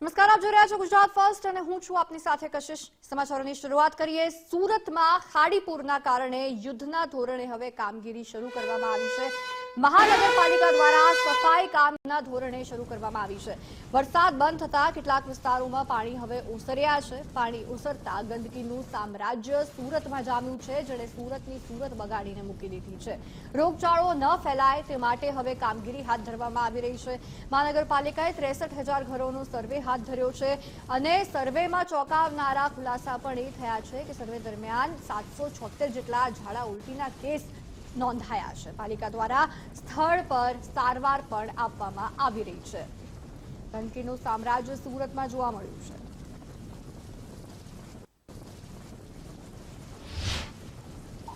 નમસ્કાર, આપ જોઈ રહ્યા છો ગુજરાત ફર્સ્ટ અને હું છું આપની સાથે કશિશ. સમાચારોની શરૂઆત કરીએ. સુરતમાં ખાડીપુરના કારણે યુદ્ધના ધોરણે હવે કામગીરી શરૂ કરવામાં આવી છે. મહાનગરપાલિકા દ્વારા સફાઈ કામના ધોરણે શરૂ કરવામાં આવી છે. વરસાદ બંધ થતા કેટલાક વિસ્તારોમાં પાણી હવે ઓસર્યા છે. પાણી ઓસરતા ગંદકીનું સામ્રાજ્ય સુરતમાં જામ્યું છે, જેણે સુરતની સુરત બગાડીને મૂકી દીધી છે. રોગચાળો ન ફેલાય તે માટે હવે કામગીરી હાથ ધરવામાં આવી રહી છે. મહાનગરપાલિકાએ ત્રેસઠ હજાર ઘરોનો સર્વે હાથ ધર્યો છે અને સર્વેમાં ચોંકાવનારા ખુલાસા પણ એ થયા છે કે સર્વે દરમિયાન સાતસો જેટલા ઝાડા ઉલટીના કેસ નોંધાયા છે. પાલિકા દ્વારા સ્થળ પર સારવાર પણ આપવામાં આવી રહી છે. ગંદકીનું સામ્રાજ્ય સુરતમાં જોવા મળ્યું છે.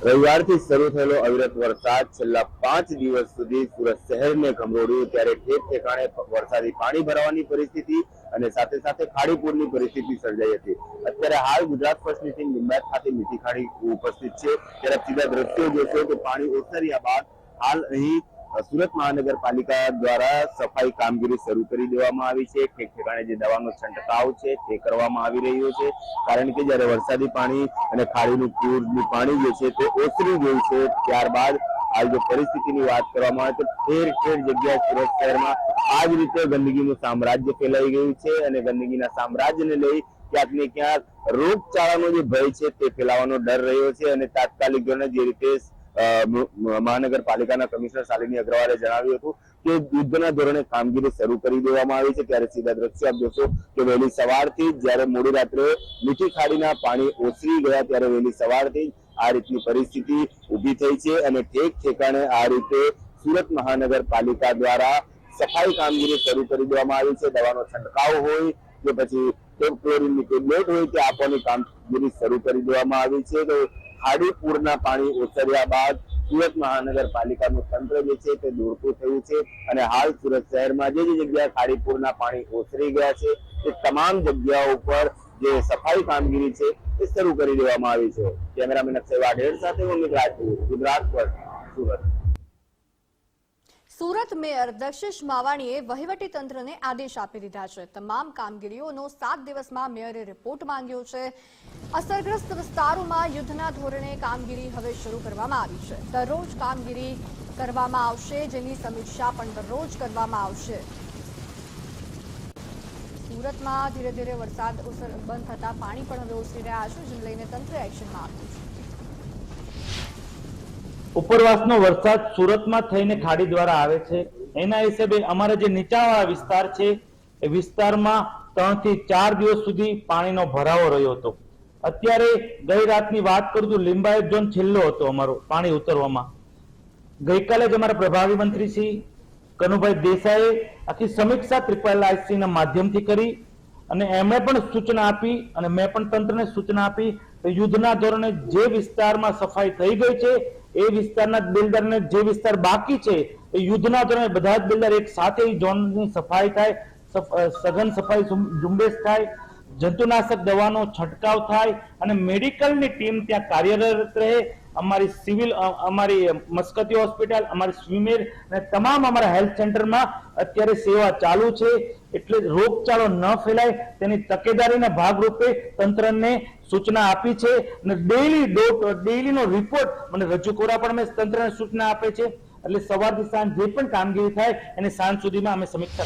રવિવારથી શરૂ થયેલો અવિરત વરસાદ છેલ્લા પાંચ દિવસ સુધી સુરત શહેરને ગમરોડ્યું ત્યારે ઠેક ઠેકાણે વરસાદી પાણી ભરાવાની પરિસ્થિતિ અને સાથે સાથે ખાડીપુરની પરિસ્થિતિ સર્જાઈ હતી. અત્યારે હાલ ગુજરાત ફર્સ્ટની ટીમ લિંબાયત ખાતે મીઠી ખાડી ઉપસ્થિત છે. ત્યારે સીધા દ્રશ્યો જોશો કે પાણી ઓસર્યા બાદ હાલ અહીં સુરત મહાનગરપાલિકા દ્વારા સફાઈ કામગીરી શરૂ કરી દેવામાં આવી છે. ઠેક ઠેકાણે જે દવાનો છંટકાવ છે, તે કરવામાં આવી રહ્યો છે. કારણ કે જ્યારે વરસાદી પાણી અને ખાડીનું પૂરનું પાણી જે છે, તે ઓસરી ગયું છે, ત્યારબાદ હાલ જો પરિસ્થિતિની વાત કરવામાં આવે તો ઠેર ઠેર જગ્યાએ સુરત શહેરમાં આ જ રીતે ગંદકીનું સામ્રાજ્ય ફેલાઈ ગયું છે અને ગંદકીના સામ્રાજ્યને લઈ ક્યાંક ને ક્યાંક રોગચાળાનો જે ભય છે, તે ફેલાવાનો ડર રહ્યો છે અને તાત્કાલિક જે રીતે મહાનગરપાલિકાના કમિશનર શાલિની અગ્રવાલે જણાવ્યું હતું કે યુદ્ધના ધોરણે કામગીરી શરૂ કરી દેવામાં આવી છે, ત્યારે સીધા દ્રશ્યો આપ જોશો કે વહેલી સવારથી જ્યારે મોડી રાત્રે મીઠી ખાડીના પાણી ઓસરી ગયા ત્યારે વહેલી સવારથી આ રીતની પરિસ્થિતિ ઊભી થઈ છે અને ઠેક ઠેકાણે આ રીતે સુરત મહાનગરપાલિકા દ્વારા સફાઈ કામગીરી શરૂ કરી દેવામાં આવી છે. દવાનો છંટકાવ હોય કે પછી ક્લોરિનની ટેબ્લેટ હોય તે આપવાની કામગીરી શરૂ કરી દેવામાં આવી છે. તો ખાડીપુરના પાણી ઓસર્યા બાદ સુરત મહાનગરપાલિકાનું તંત્ર જે છે તે દોડતું થયું છે અને હાલ સુરત શહેરમાં જે જે જગ્યાએ ખાડીપુરના પાણી ઓસરી ગયા છે, તે તમામ જગ્યાઓ ઉપર જે સફાઈ કામગીરી છે તે શરૂ કરી દેવામાં આવી છે. કેમેરામેન અક્ષય વાઢેર સાથે હું ગુજરાત પર સુરત. સુરત મેયર દક્ષિશ માવાણીએ વહીવટી તંત્રને આદેશ આપી દીધા છે. તમામ કામગીરીઓનો સાત દિવસમાં મેયરે રિપોર્ટ માંગ્યો છે. અસરગ્રસ્ત વિસ્તારોમાં યુદ્ધના ધોરણે કામગીરી હવે શરૂ કરવામાં આવી છે. દરરોજ કામગીરી કરવામાં આવશે, જેની સમીક્ષા પણ દરરોજ કરવામાં આવશે. સુરતમાં ધીરે ધીરે વરસાદ બંધ થતા પાણી પણ હવે ઓસરી રહ્યા છે, જેને લઈને તંત્ર એક્શનમાં આવ્યું છે. ઉપરવાસનો વરસાદ સુરતમાં થઈને ખાડી દ્વારા આવે છે. એના હિસાબે અમારા જે નીચાણવાળા વિસ્તાર છે, એ વિસ્તારમાં ત્રણથી ચાર દિવસ સુધી પાણીનો ભરાવો રહ્યો હતો. અત્યારે ગઈ રાતની વાત કરું તો લિંબાયત ઝોન છેલ્લો હતો અમારો પાણી ઉતરવામાં. ગઈકાલે જ અમારા પ્રભારી મંત્રી શ્રી કનુભાઈ દેસાઈએ આખી સમીક્ષા ત્રિપાલ ના માધ્યમથી કરી અને એમણે પણ સૂચના આપી અને મેં પણ તંત્રને સૂચના આપી યુદ્ધના ધોરણે જે વિસ્તારમાં સફાઈ થઈ ગઈ છે એ વિસ્તારના બિલ્ડરને જે વિસ્તાર બાકી છે, એ યુદ્ધના ધોરણે બધા જ બિલ્ડર એક સાથે ઝોનની સફાઈ થાય સઘન સફાઈ ઝુંબેશ થાય, જંતુનાશક દવાનો છંટકાવ થાય અને મેડિકલની ટીમ ત્યાં કાર્યરત રહે અમારી સિવિલ અમારી મસ્કતી હોસ્પિટલ, અમારી સ્વિમેર અને તમામ અમારા હેલ્થ સેન્ટરમાં અત્યારે સેવા ચાલુ છે. એટલે રોગચાળો ન ફેલાય, તેની તકેદારીના ભાગરૂપે તંત્રને સૂચના આપી છે અને ડેઈલી ડેઈલીનો રિપોર્ટ મને રજૂ કરવા પણ અમે તંત્રને સૂચના આપે છે. એટલે સવારથી સાંજ જે પણ કામગીરી થાય, એને સાંજ સુધીમાં અમે સમીક્ષા